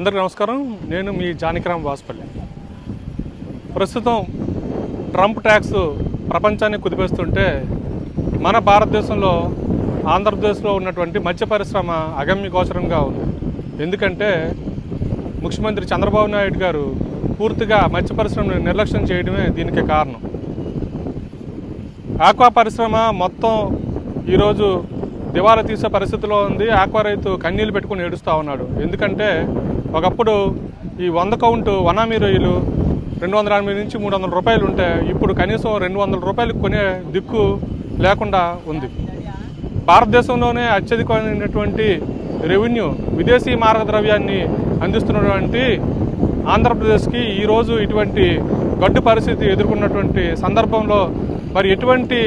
అందరికీ నమస్కారం. నేను మీ జానకిరామ్ వాసుపల్లి. ప్రస్తుతం ట్రంప్ ట్యాక్స్ ప్రపంచాన్ని కుదిపేస్తుంటే మన భారతదేశంలో ఆంధ్రప్రదేశ్లో ఉన్నటువంటి మత్స్య పరిశ్రమ అగమ్య గోచరంగా ఉంది. ఎందుకంటే ముఖ్యమంత్రి చంద్రబాబు నాయుడు గారు పూర్తిగా మత్స్య పరిశ్రమను నిర్లక్ష్యం చేయడమే దీనికి కారణం. ఆక్వా పరిశ్రమ మొత్తం ఈరోజు దివాలా తీసే పరిస్థితిలో ఉంది. ఆక్వా రైతు కన్నీళ్ళు పెట్టుకుని ఏడుస్తూ ఉన్నాడు. ఎందుకంటే ఒకప్పుడు ఈ వంద కౌంటు వనామీ రొయ్యలు రెండు వందల ఎనభై నుంచి మూడు వందల రూపాయలు ఉంటే ఇప్పుడు కనీసం రెండు వందల రూపాయలకు కొనే దిక్కు లేకుండా ఉంది. భారతదేశంలోనే అత్యధికమైనటువంటి రెవెన్యూ విదేశీ మార్గ ద్రవ్యాన్ని అందిస్తున్నటువంటి ఆంధ్రప్రదేశ్కి ఈరోజు ఇటువంటి గడ్డు పరిస్థితి ఎదుర్కొన్నటువంటి సందర్భంలో మరి ఎటువంటి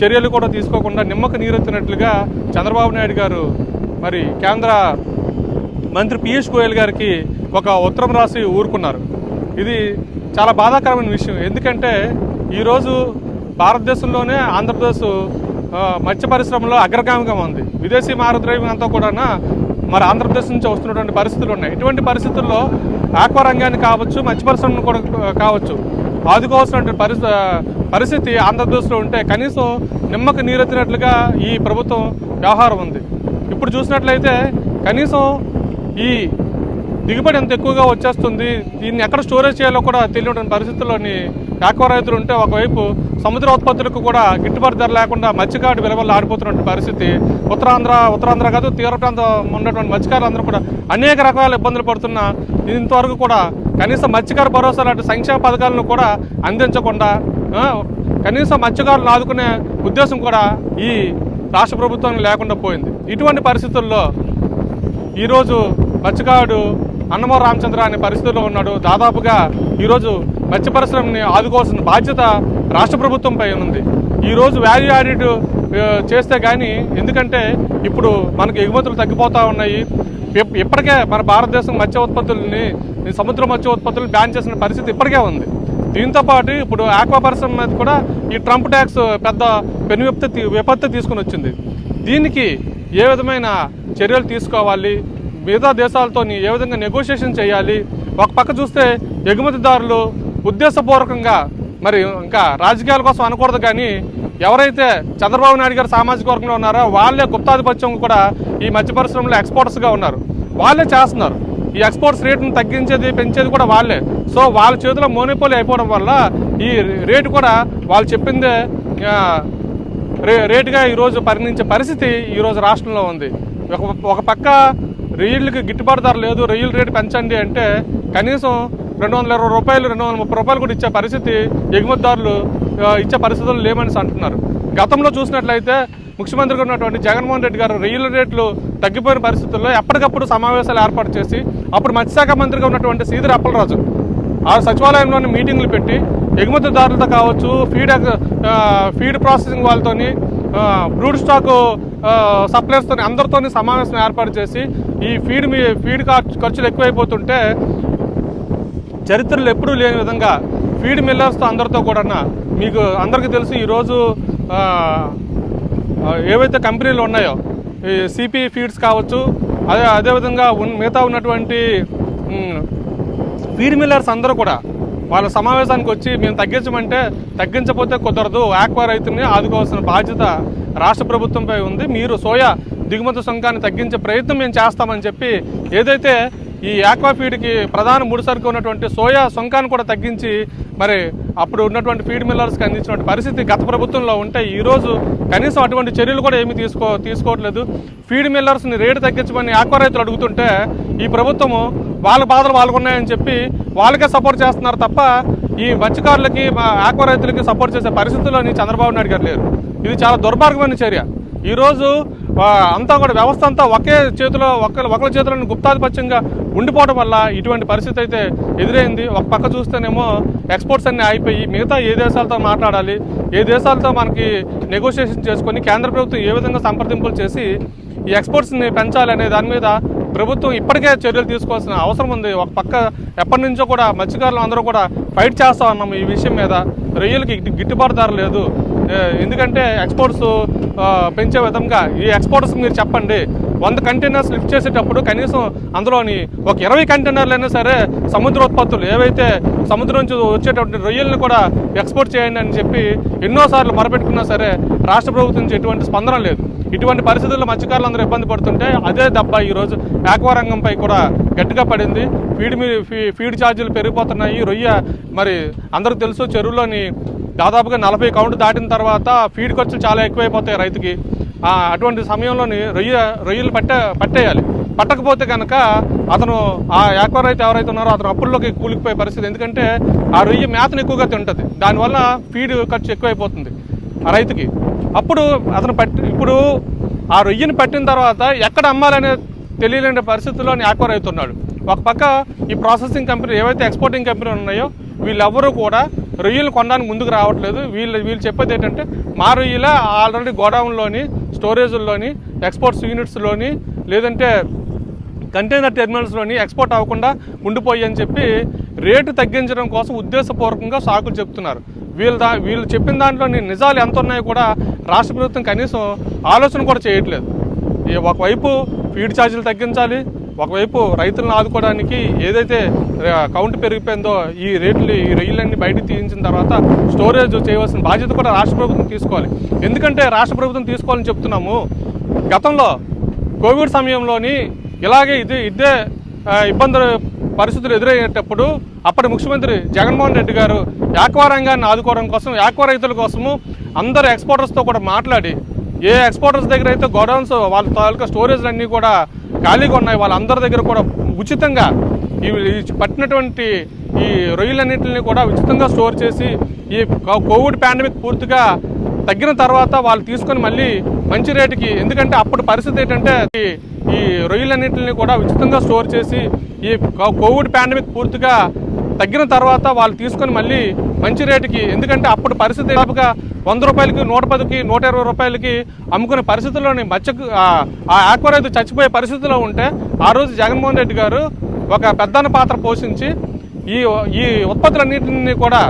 చర్యలు కూడా తీసుకోకుండా నిమ్మకు నీరెత్తినట్లుగా చంద్రబాబు నాయుడు గారు మరి కేంద్ర మంత్రి పీయూష్ గోయల్ గారికి ఒక ఉత్తరం రాసి ఊరుకున్నారు. ఇది చాలా బాధాకరమైన విషయం. ఎందుకంటే ఈరోజు భారతదేశంలోనే ఆంధ్రప్రదేశ్ మత్స్య పరిశ్రమలో అగ్రగామిగా ఉంది. విదేశీ మారద్రవ్యం అంతా కూడా మరి ఆంధ్రప్రదేశ్ నుంచి వస్తున్నటువంటి పరిస్థితులు ఉన్నాయి. ఇటువంటి పరిస్థితుల్లో ఆక్వా రంగాన్ని కావచ్చు మత్స్య పరిశ్రమను కూడా కావచ్చు ఆదుకోవాల్సినటువంటి పరిస్థితి పరిస్థితి ఆంధ్రప్రదేశ్లో ఉంటే కనీసం నిమ్మకు నీరెత్తినట్లుగా ఈ ప్రభుత్వం వ్యవహారం ఉంది. ఇప్పుడు చూసినట్లయితే కనీసం ఈ దిగుబడి ఎంత ఎక్కువగా వచ్చేస్తుంది దీన్ని ఎక్కడ స్టోరేజ్ చేయాలో కూడా తెలియని పరిస్థితుల్లోని ఆక్వా రైతులు ఉంటే ఒకవైపు సముద్ర ఉత్పత్తులకు కూడా గిట్టుబాటు ధర లేకుండా మత్స్యకారు విలువలు ఆడిపోతున్నటువంటి పరిస్థితి. ఉత్తరాంధ్ర ఉత్తరాంధ్ర కాదు తీవ్ర ప్రాంతం ఉన్నటువంటి మత్స్యకారులందరూ కూడా అనేక రకాల ఇబ్బందులు పడుతున్న ఇంతవరకు కూడా కనీసం మత్స్యకార భరోసా లాంటి సంక్షేమ పథకాలను కూడా అందించకుండా కనీసం మత్స్యకారులను ఆదుకునే ఉద్దేశం కూడా ఈ రాష్ట్ర ప్రభుత్వం లేకుండా పోయింది. ఇటువంటి పరిస్థితుల్లో ఈరోజు మత్స్యకారుడు అన్నమో రామచంద్ర అనే పరిస్థితిలో ఉన్నాడు. దాదాపుగా ఈరోజు మత్స్య పరిశ్రమని ఆదుకోవాల్సిన బాధ్యత రాష్ట్ర ప్రభుత్వంపై ఉంది. ఈరోజు వాల్యూ యాడెడ్ చేస్తే కానీ ఎందుకంటే ఇప్పుడు మనకు ఎగుమతులు తగ్గిపోతూ ఉన్నాయి. ఇప్పటికే మన భారతదేశం మత్స్య ఉత్పత్తుల్ని సముద్ర మత్స్య ఉత్పత్తులు బ్యాన్ చేసిన పరిస్థితి ఇప్పటికే ఉంది. దీంతో పాటు ఇప్పుడు ఆక్వా పరిశ్రమ మీద కూడా ఈ ట్రంప్ ట్యాక్స్ పెద్ద పెను విపత్తి విపత్తి తీసుకుని వచ్చింది దీనికి ఏ విధమైన చర్యలు తీసుకోవాలి? మిగతా దేశాలతో ఏ విధంగా నెగోషియేషన్ చేయాలి? ఒక పక్క చూస్తే ఎగుమతిదారులు ఉద్దేశపూర్వకంగా మరి ఇంకా రాజకీయాల కోసం అనకూడదు కానీ ఎవరైతే చంద్రబాబు నాయుడు గారు సామాజిక వర్గంలో ఉన్నారో వాళ్ళే గుప్తాధిపత్యం కూడా ఈ మధ్య పరిశ్రమలో ఎక్స్పోర్టర్స్గా ఉన్నారు. వాళ్ళే చేస్తున్నారు. ఈ ఎక్స్పోర్ట్స్ రేటును తగ్గించేది పెంచేది కూడా వాళ్ళే. సో వాళ్ళ చేతిలో మోనోపోలీ అయిపోవడం వల్ల ఈ రేటు కూడా వాళ్ళు చెప్పిందే రే రేటుగా ఈరోజు పరిణించే పరిస్థితి ఈరోజు రాష్ట్రంలో ఉంది. ఒక ఒక పక్క రొయ్యలకి గిట్టుబాటు ధర లేదు రొయ్యల రేటు పెంచండి అంటే కనీసం రెండు వందల ఇరవై రూపాయలు రెండు వందల ముప్పై రూపాయలు కూడా ఇచ్చే పరిస్థితి ఎగుమతిదారులు ఇచ్చే పరిస్థితులు లేమని అంటున్నారు. గతంలో చూసినట్లయితే ముఖ్యమంత్రిగా ఉన్నటువంటి జగన్మోహన్ రెడ్డి గారు రొయ్యల రేట్లు తగ్గిపోయిన పరిస్థితుల్లో ఎప్పటికప్పుడు సమావేశాలు ఏర్పాటు చేసి అప్పుడు మత్స్యశాఖ మంత్రిగా ఉన్నటువంటి శ్రీధర్ అప్పలరాజు ఆ సచివాలయంలోని మీటింగ్లు పెట్టి ఎగుమతిదారులతో కావచ్చు ఫీడ్ ఫీడ్ ప్రాసెసింగ్ వాళ్ళతోని బ్రూడ్ స్టాక్ సప్లయర్స్తో అందరితో సమావేశం ఏర్పాటు చేసి ఈ ఫీడ్ మీ ఫీడ్ ఖర్చులు ఎక్కువైపోతుంటే చరిత్రలు ఎప్పుడూ లేని విధంగా ఫీడ్ మిల్లర్స్తో అందరితో కూడా మీకు అందరికీ తెలుసు ఈరోజు uh, uh, ఏవైతే కంపెనీలు ఉన్నాయో ఈ సిపి ఫీడ్స్ కావచ్చు అదే అదేవిధంగా ఉన్ మిగతా ఉన్నటువంటి ఫీడ్ మిల్లర్స్ అందరూ కూడా వాళ్ళ సమావేశానికి వచ్చి మేము తగ్గించమంటే తగ్గించకపోతే కుదరదు. ఆక్వా రైతుని ఆదుకోవాల్సిన బాధ్యత రాష్ట్ర ప్రభుత్వంపై ఉంది. మీరు సోయా దిగుమతి సుంకాన్ని తగ్గించే ప్రయత్నం మేము చేస్తామని చెప్పి ఏదైతే ఈ ఆక్వా ఫీడ్కి ప్రధాన ముడిసరుకు ఉన్నటువంటి సోయా సుంకాన్ని కూడా తగ్గించి మరి అప్పుడు ఉన్నటువంటి ఫీడ్ మిల్లర్స్కి అందించినటువంటి పరిస్థితి గత ప్రభుత్వంలో ఉంటే ఈరోజు కనీసం అటువంటి చర్యలు కూడా ఏమీ తీసుకో తీసుకోవట్లేదు. ఫీడ్ మిల్లర్స్ని రేటు తగ్గించమని ఆక్వా రైతులు అడుగుతుంటే ఈ ప్రభుత్వము వాళ్ళ బాధలు వాళ్ళకున్నాయని చెప్పి వాళ్ళకే సపోర్ట్ చేస్తున్నారు తప్ప ఈ మత్స్యకారులకి మా ఆక్వా రైతులకి సపోర్ట్ చేసే పరిస్థితుల్లోని చంద్రబాబు నాయుడు గారు లేరు. ఇది చాలా దుర్మార్గమైన చర్య. ఈరోజు అంతా కూడా వ్యవస్థ అంతా ఒకే చేతిలో ఒకరి ఒకరి చేతిలో గుప్తాధిపత్యంగా ఉండిపోవడం వల్ల ఇటువంటి పరిస్థితి అయితే ఎదురైంది. ఒక పక్క చూస్తేనేమో ఎక్స్పోర్ట్స్ అన్నీ అయిపోయి మిగతా ఏ దేశాలతో మాట్లాడాలి ఏ దేశాలతో మనకి నెగోషియేషన్ చేసుకొని కేంద్ర ప్రభుత్వం ఏ విధంగా సంప్రదింపులు చేసి ఈ ఎక్స్పోర్ట్స్ని పెంచాలి అనే దాని మీద ప్రభుత్వం ఇప్పటికే చర్యలు తీసుకోవాల్సిన అవసరం ఉంది. ఒక పక్క ఎప్పటి నుంచో కూడా మత్స్యకారులు అందరూ కూడా ఫైట్ చేస్తా ఉన్నాము ఈ విషయం మీద. రొయ్యలకి గిట్టుబాటు ధర లేదు. ఎందుకంటే ఎక్స్పోర్ట్స్ పెంచే విధంగా ఈ ఎక్స్పోర్ట్స్ మీరు చెప్పండి. వంద కంటైనర్స్ లిఫ్ట్ చేసేటప్పుడు కనీసం అందులోని ఒక ఇరవై కంటైనర్లు అయినా సరే సముద్ర ఉత్పత్తులు ఏవైతే సముద్రం నుంచి వచ్చేటటువంటి రొయ్యలను కూడా ఎక్స్పోర్ట్ చేయండి అని చెప్పి ఎన్నోసార్లు మొరపెట్టుకున్నా సరే రాష్ట్ర ప్రభుత్వం నుంచి ఎటువంటి స్పందన లేదు. ఇటువంటి పరిస్థితుల్లో మత్స్యకారులు అందరూ ఇబ్బంది పడుతుంటే అదే దెబ్బ ఈరోజు ఆక్వా రంగంపై కూడా గట్టిగా పడింది. ఫీడ్ ఫీడ్ ఛార్జీలు పెరిగిపోతున్నాయి. రొయ్య మరి అందరికి తెలుసు చెరువులోని దాదాపుగా నలభై కౌంట్ దాటిన తర్వాత ఫీడ్ ఖర్చులు చాలా ఎక్కువైపోతాయి రైతుకి. అటువంటి సమయంలోని రొయ్య రొయ్యలు పట్టే పట్టేయాలి. పట్టకపోతే కనుక అతను ఆ యాక్వా రైతు ఎవరైతే ఉన్నారో అతను అప్పుల్లోకి కూలిపోయే పరిస్థితి. ఎందుకంటే ఆ రొయ్య మేతను ఎక్కువగా తింటుంది. దానివల్ల ఫీడ్ ఖర్చు ఎక్కువైపోతుంది. ఆ రైతుకి. అప్పుడు అతను పట్టి ఇప్పుడు ఆ రొయ్యని పట్టిన తర్వాత ఎక్కడ అమ్మాలనే తెలియలేని పరిస్థితుల్లో ఆక్వా రైతు ఉన్నాడు ఒక పక్క ఈ ప్రాసెసింగ్ కంపెనీ ఏవైతే ఎక్స్పోర్టింగ్ కంపెనీలు ఉన్నాయో వీళ్ళెవరూ కూడా రొయ్యలు కొనడానికి ముందుకు రావట్లేదు. వీళ్ళు వీళ్ళు చెప్పేది ఏంటంటే మా రొయ్యల ఆల్రెడీ గోడౌన్లోని స్టోరేజ్ల్లోని ఎక్స్పోర్ట్స్ యూనిట్స్లోని లేదంటే కంటైనర్ టెర్మినల్స్లోని ఎక్స్పోర్ట్ అవ్వకుండా ఉండిపోయి అని చెప్పి రేటు తగ్గించడం కోసం ఉద్దేశపూర్వకంగా సాకులు చెప్తున్నారు. వీళ్ళు దా వీళ్ళు చెప్పిన దాంట్లోని నిజాలు ఎంత ఉన్నాయో కూడా రాష్ట్ర ప్రభుత్వం కనీసం ఆలోచన కూడా చేయట్లేదు. ఈ ఒకవైపు ఫీడ్ ఛార్జీలు తగ్గించాలి ఒకవైపు రైతులను ఆదుకోవడానికి ఏదైతే కౌంట్ పెరిగిపోయిందో ఈ రేట్లు ఈ రొయ్యలన్నీ బయటకు తీయించిన తర్వాత స్టోరేజ్ చేయవలసిన బాధ్యత కూడా రాష్ట్ర ప్రభుత్వం తీసుకోవాలి. ఎందుకంటే రాష్ట్ర ప్రభుత్వం తీసుకోవాలని చెప్తున్నాము. గతంలో కోవిడ్ సమయంలోని ఇలాగే ఇది ఇదే ఇబ్బందులు పరిస్థితులు ఎదురయ్యేటప్పుడు అప్పటి ముఖ్యమంత్రి జగన్మోహన్ రెడ్డి గారు యాక్వా రంగాన్ని ఆదుకోవడం కోసం యాక్వా రైతుల కోసము అందరు ఎక్స్పోర్టర్స్తో కూడా మాట్లాడి ఏ ఎక్స్పోర్టర్స్ దగ్గర అయితే గోడౌన్స్ వాళ్ళ తాలూకా స్టోరేజ్లు అన్నీ కూడా ఖాళీగా ఉన్నాయి వాళ్ళందరి దగ్గర కూడా ఉచితంగా ఈ పట్టినటువంటి ఈ రొయ్యలన్నింటిని కూడా ఉచితంగా స్టోర్ చేసి ఈ కోవిడ్ పాండమిక్ పూర్తిగా తగ్గిన తర్వాత వాళ్ళు తీసుకొని మళ్ళీ మంచి రేటుకి ఎందుకంటే అప్పుడు పరిస్థితి ఏంటంటే ఈ- ఈ రొయ్యలన్నింటిని కూడా ఉచితంగా స్టోర్ చేసి ఈ కోవిడ్ పాండమిక్ పూర్తిగా తగ్గిన తర్వాత వాళ్ళు తీసుకొని మళ్ళీ మంచి రేటుకి ఎందుకంటే అప్పుడు పరిస్థితి దాదాపుగా వంద రూపాయలకి నూట పదికి నూట ఇరవై రూపాయలకి అమ్ముకునే పరిస్థితుల్లోని మత్స్యకు ఆ- ఆక్వా రైతు చచ్చిపోయే పరిస్థితిలో ఉంటే ఆ రోజు జగన్మోహన్ రెడ్డి గారు ఒక పెద్దన్న పాత్ర పోషించి ఈ ఈ ఉత్పత్తులన్నింటినీ కూడా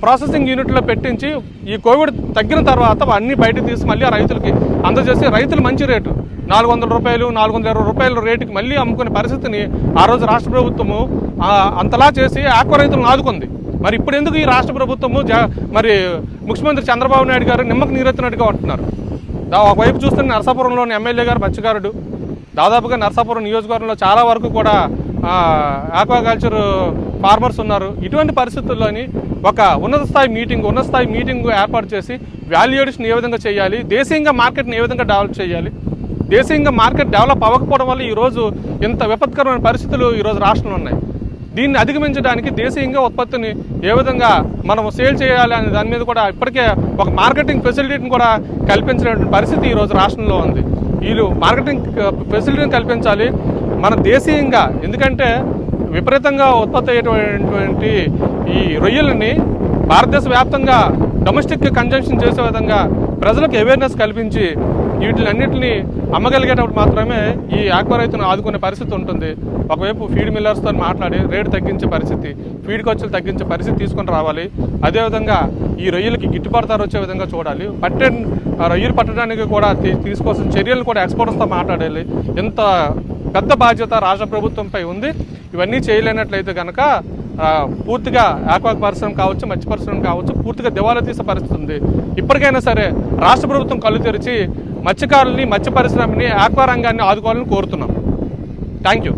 ప్రాసెసింగ్ యూనిట్లో పెట్టించి ఈ కోవిడ్ తగ్గిన తర్వాత అన్ని బయటకు తీసి మళ్ళీ ఆ రైతులకి అందజేసి రైతులు మంచి రేటు. నాలుగు వందల రూపాయలు నాలుగు వందల ఇరవై రూపాయల రేటుకి మళ్ళీ అమ్ముకునే పరిస్థితిని ఆ రోజు రాష్ట్ర ప్రభుత్వము అంతలా చేసి ఆక్వా రైతులను ఆదుకుంది. మరి ఇప్పుడు ఎందుకు ఈ రాష్ట్ర ప్రభుత్వము జ మరి ముఖ్యమంత్రి చంద్రబాబు నాయుడు గారు నిమ్మకు నీరెత్తినట్టుగా ఉంటున్నారు? ఒకవైపు చూస్తున్న నరసాపురంలోని ఎమ్మెల్యే గారు మత్స్యకారుడు. దాదాపుగా నరసాపురం నియోజకవర్గంలో చాలా వరకు కూడా ఆక్వాకల్చర్ ఫార్మర్స్ ఉన్నారు. ఇటువంటి పరిస్థితుల్లోని ఒక ఉన్నత స్థాయి మీటింగ్ ఉన్నత స్థాయి మీటింగ్ ఏర్పాటు చేసి వాల్యుయేషన్ ఏ విధంగా చేయాలి దేశీయంగా మార్కెట్ని ఏ విధంగా డెవలప్ చేయాలి దేశీయంగా మార్కెట్ డెవలప్ అవ్వకపోవడం వల్ల ఈరోజు ఇంత విపత్కరమైన పరిస్థితులు ఈరోజు రాష్ట్రంలో ఉన్నాయి. దీన్ని అధిగమించడానికి దేశీయంగా ఉత్పత్తిని ఏ విధంగా మనం సేల్ చేయాలి అనే దాని మీద కూడా ఇప్పటికే ఒక మార్కెటింగ్ ఫెసిలిటీని కూడా కల్పించినటువంటి పరిస్థితి ఈరోజు రాష్ట్రంలో ఉంది. వీళ్ళు మార్కెటింగ్ ఫెసిలిటీని కల్పించాలి. మన దేశీయంగా ఎందుకంటే విపరీతంగా ఉత్పత్తి అయ్యేటువంటి ఈ రొయ్యలని భారతదేశ వ్యాప్తంగా డొమెస్టిక్ కన్జంప్షన్ చేసే విధంగా ప్రజలకు అవేర్నెస్ కల్పించి వీటిలన్నింటినీ అమ్మగలిగేటప్పుడు మాత్రమే ఈ ఆక్వా రైతును ఆదుకునే పరిస్థితి ఉంటుంది. ఒకవైపు ఫీడ్ మిల్లర్స్తో మాట్లాడి రేటు తగ్గించే పరిస్థితి ఫీడ్ ఖర్చులు తగ్గించే పరిస్థితి తీసుకొని రావాలి. అదేవిధంగా ఈ రొయ్యలకి గిట్టుబాటు ధర వచ్చే విధంగా చూడాలి. పట్టే రొయ్యలు పట్టడానికి కూడా తీ- తీసుకోవాల్సిన చర్యలు కూడా ఎక్స్పోర్టర్స్తో మాట్లాడాలి. ఎంత పెద్ద బాధ్యత రాష్ట్ర ప్రభుత్వంపై ఉంది. ఇవన్నీ చేయలేనట్లయితే కనుక పూర్తిగా ఆక్వా పరిశ్రమ కావచ్చు మత్స్య పరిశ్రమ కావచ్చు పూర్తిగా దివాలా తీసే పరిస్థితి ఉంది. ఇప్పటికైనా సరే రాష్ట్ర ప్రభుత్వం కళ్ళు తెరిచి మత్స్యకారుల్ని మత్స్య పరిశ్రమని ఆక్వా రంగాన్ని ఆదుకోవాలని కోరుతున్నాం. Thank you